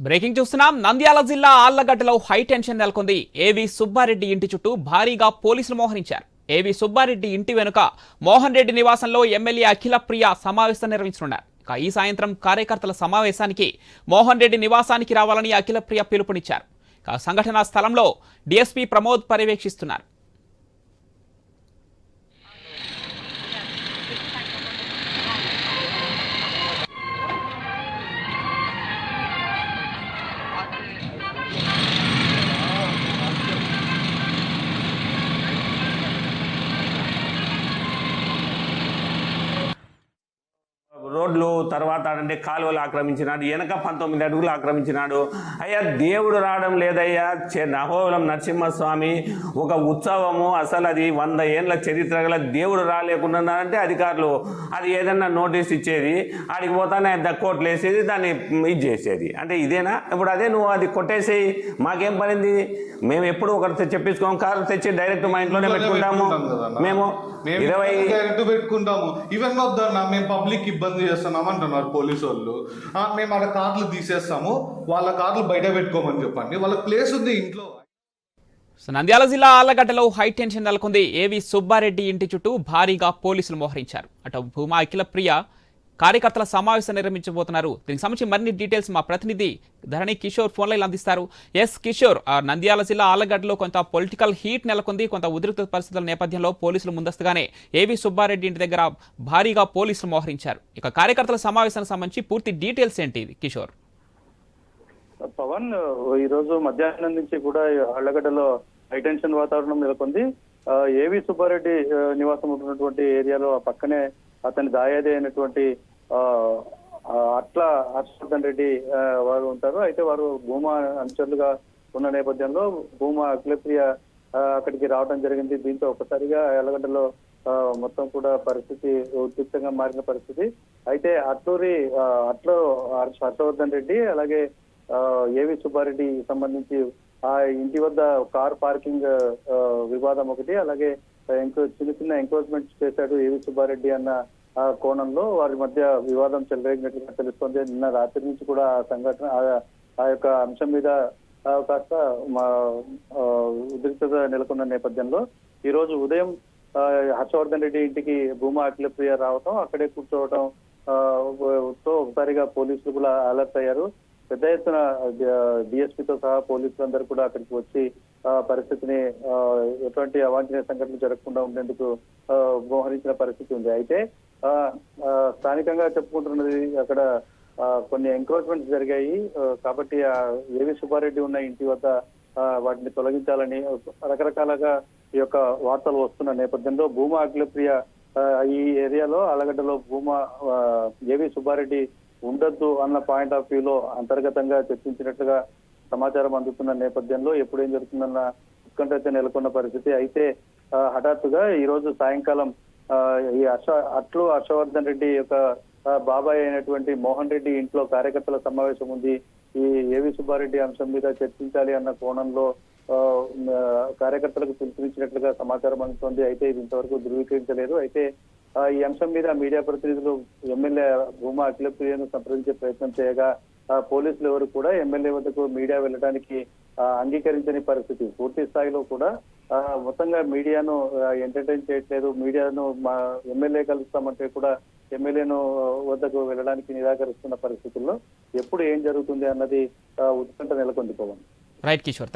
Breaking చూస్తున్నాం. నంద్యాల జిల్లా ఆళ్ళగడ్డలో high tension నెలకొంది. ఏవి సుబ్బారెడ్డి ఇంటి చుట్టూ భారీగా పోలీసులు మోహరించారు. ఏవి సుబ్బారెడ్డి ఇంటి వెనుక మోహన్ రెడ్డి నివాసంలో ఎమ్మెల్యే అఖిల ప్రియ సమావేశం నిర్వహించనున్నారు. ఇక ఈ సాయంత్రం కార్యకర్తల సమావేశానికి మోహన్ రెడ్డి నివాసానికి రావాలని అఖిల ప్రియ పిలుపునిచ్చారు. ఇక సంఘటనా స్థలంలో డీఎస్పీ ప్రమోద్ పర్యవేక్షిస్తున్నారు. రోడ్లు తర్వాత అంటే కాలువలు ఆక్రమించినాడు వెనక పంతొమ్మిది అడుగులు ఆక్రమించినాడు. అయ్యా దేవుడు రావడం లేదయ్యా. నహోలం నరసింహస్వామి ఒక ఉత్సవము అసలు అది వంద ఏండ్ల చరిత్ర గల దేవుడు రాలేకున్నారంటే అధికారులు అది ఏదన్నా నోటీస్ ఇచ్చేది ఆడికి పోతానే ద కోట్లు వేసేది దాన్ని ఇది చేసేది. అంటే ఇదేనా? ఇప్పుడు అదే నువ్వు అది కొట్టేసేయి మాకేం పడింది మేము ఎప్పుడు ఒకరితో చెప్పించుకోం కారు తెచ్చి డైరెక్ట్ మా ఇంట్లోనే పెట్టుకుంటాము. మేము ఇరవై డైరెక్ట్ పెట్టుకుంటాము. ఈవెన్ వద్దన్నా మేము పబ్లిక్ ఇబ్బంది చేస్తున్నాం అంటున్నారు పోలీసు వాళ్ళు. మేము అక్కడ కార్లు తీసేస్తాము వాళ్ళ కార్లు బయట పెట్టుకోమని చెప్పండి. వాళ్ళ ప్లేస్ ఉంది ఇంట్లో. సో నంద్యాల జిల్లా ఆళ్ళగడ్డలో హై టెన్షన్ నెలకొంది. ఏవి సుబ్బారెడ్డి ఇంటి చుట్టూ భారీగా పోలీసులు మోహరించారు. అటు భూమా అఖిల ప్రియ కార్యకర్తల సమావేశం నిర్వహించబోతున్నారు. దీనికి సంబంధించి మరిన్ని డీటెయిల్స్ మా ప్రతినిధి ధరణి కిషోర్ ఫోన్లో అందిస్తారు. ఎస్ కిషోర్ నంద్యాల జిల్లా ఆళ్ళగడ్డలో కొంత పొలిటికల్ హీట్ నెలకొంది. కొంత ఉద్రిక్త పరిస్థితుల నేపథ్యంలో పోలీసులు ముందస్తుగానే ఏవి సుబ్బారెడ్డి ఇంటి దగ్గర భారీగా పోలీసులు మోహరించారు. ఇక కార్యకర్తల సమావేశానికి సంబంధించి పూర్తి డీటెయిల్స్ ఏంటి ఇది? కిషోర్. పవన్ ఈ రోజు మధ్యాహ్నం నుంచి కూడా ఆళ్ళగడ్డలో హైటెన్షన్ వాతావరణం నెలకొంది. ఏవి సుబ్బారెడ్డి నివాసం ఉన్నటువంటి ఏరియాలో ఆ పక్కనే అతని దాయాది అయినటువంటి అట్లా హర్షవర్ధన్ రెడ్డి వారు ఉంటారు. అయితే వారు భూమా అనుచరులుగా ఉన్న నేపథ్యంలో భూమా అఖిలప్రియ అక్కడికి రావడం జరిగింది. దీంతో ఒకసారిగా ఎల్లగడ్డలో మొత్తం కూడా పరిస్థితి ఉద్రిక్తంగా మారిన పరిస్థితి. అయితే అట్లూరి అట్లో హర్షవర్ధన్ రెడ్డి అలాగే ఏవి సుబ్బారెడ్డి సంబంధించి ఆ ఇంటి వద్ద కార్ పార్కింగ్ వివాదం ఒకటి అలాగే ఎంక్రో చిన్న చిన్న ఎంక్రోచ్మెంట్ చేశాడు ఏవి సుబ్బారెడ్డి అన్న కోణంలో వారి మధ్య వివాదం చెలరేగినట్లుగా తెలుస్తోంది. నిన్న రాత్రి నుంచి కూడా ఆ సంఘటన ఆ- ఆ యొక్క అంశం మీద కాస్త మా ఉద్రిక్తత నెలకొన్న నేపథ్యంలో ఈ రోజు ఉదయం హర్షవర్ధన్ రెడ్డి ఇంటికి భూమా అఖిలప్రియ రావటం అక్కడే కూర్చోవటం ఆ, తో ఒకసారిగా పోలీసులు కూడా అలర్ట్ అయ్యారు. పెద్ద ఎత్తున డిఎస్పీతో సహా పోలీసులందరూ కూడా అక్కడికి వచ్చి ఆ, పరిస్థితిని ఎటువంటి అవాంఛనీయ సంఘటనలు జరగకుండా ఉండేందుకు మోహరించిన పరిస్థితి ఉంది. అయితే స్థానికంగా చెప్పుకుంటున్నది అక్కడ ఆ, కొన్ని ఎంక్రోచ్మెంట్స్ జరిగాయి. కాబట్టి ఆ ఏవి సుబ్బారెడ్డి ఉన్న ఇంటి వద్ద వాటిని తొలగించాలని రకరకాలుగా ఈ యొక్క వార్తలు వస్తున్న నేపథ్యంలో భూమా అఖిలప్రియ ఈ ఏరియాలో అలగడ్డలో భూమా ఏవి సుబ్బారెడ్డి ఉండొద్దు అన్న పాయింట్ ఆఫ్ వ్యూలో అంతర్గతంగా చర్చించినట్లుగా సమాచారం అందుతున్న నేపథ్యంలో ఎప్పుడు ఏం జరుగుతుందన్న ఉత్కంఠ అయితే నెలకొన్న పరిస్థితి. అయితే హఠాత్తుగా ఈ రోజు సాయంకాలం ఈ హర్ష అట్లు హర్షవర్ధన్ రెడ్డి యొక్క బాబాయ్ అయినటువంటి మోహన్ రెడ్డి ఇంట్లో కార్యకర్తల సమావేశం ఉంది. ఈ ఏవి సుబ్బారెడ్డి అంశం మీద చర్చించాలి అన్న కోణంలో ఆ, కార్యకర్తలకు పిలుపునిచ్చినట్లుగా సమాచారం అందుతోంది. అయితే ఇది ఇంతవరకు ధృవీకరించలేదు. అయితే ఆ, ఈ అంశం మీద మీడియా ప్రతినిధులు ఎమ్మెల్యే భూమా అఖిలప్రియను సంప్రదించే ప్రయత్నం చేయగా ఆ, పోలీసులు ఎవరు కూడా ఎమ్మెల్యే వద్దకు మీడియా వెళ్ళడానికి అంగీకరించని పరిస్థితి. పూర్తి స్థాయిలో కూడా మొత్తంగా మీడియాను ఎంటర్టైన్ చేయట్లేదు. మీడియాను మా ఎమ్మెల్యే కలుస్తామంటే కూడా ఎమ్మెల్యేను వద్దకు వెళ్ళడానికి నిరాకరిస్తున్న పరిస్థితుల్లో ఎప్పుడు ఏం జరుగుతుంది అన్నది ఆ, ఉత్కంఠ నెలకొంది పవన్ రైట్ కిషోర్